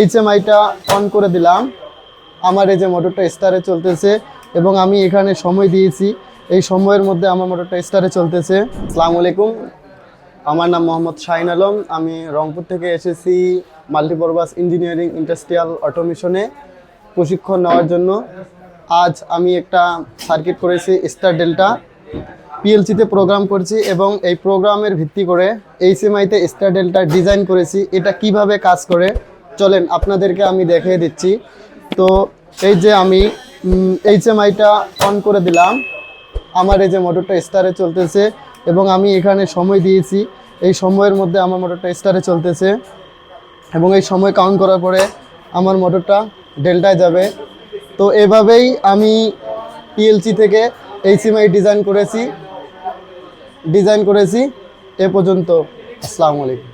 এইচএমআইটা on করে দিলাম। আমার এই যে মোটরটা স্টারে চলতেছে এবং আমি এখানে সময় দিয়েছি। এই সময়ের মধ্যে আমার মোটরটা স্টারে চলতেছে। আসসালামু আলাইকুম। আমার নাম মোহাম্মদ শাহিন আলম। আমি রংপুর থেকে এসেছি মাল্টিপারপাস ইঞ্জিনিয়ারিং ইন্ডাস্ট্রিয়াল অটোমেশনে প্রশিক্ষণ নেওয়ার জন্য। আজ আমি একটা সার্কিট করেছি স্টার ডেল্টা পিএলসিতে প্রোগ্রাম করছি এবং এই প্রোগ্রামের ভিত্তি করে এইচএমআইতে স্টার ডেল্টা ডিজাইন করেছি। এটা কীভাবে কাজ করে? চলেন, আপনাদেরকে আমি দেখিয়ে দিচ্ছি। তো এই যে আমি এইচএমআইটা অন করে দিলাম। আমার এই যে মোটরটা স্টারে চলতেছে এবং আমি এখানে সময় দিয়েছি। এই সময়ের মধ্যে আমার মোটরটা স্টারে চলতেছে এবং এই সময় কাউন্ট করার পরে আমার মোটরটা ডেল্টায় যাবে। তো এভাবেই আমি পিএলসি থেকে এইচএমআই ডিজাইন করেছি। ডিজাইন করেছি। এ পর্যন্ত, আসসালামু আলাইকুম।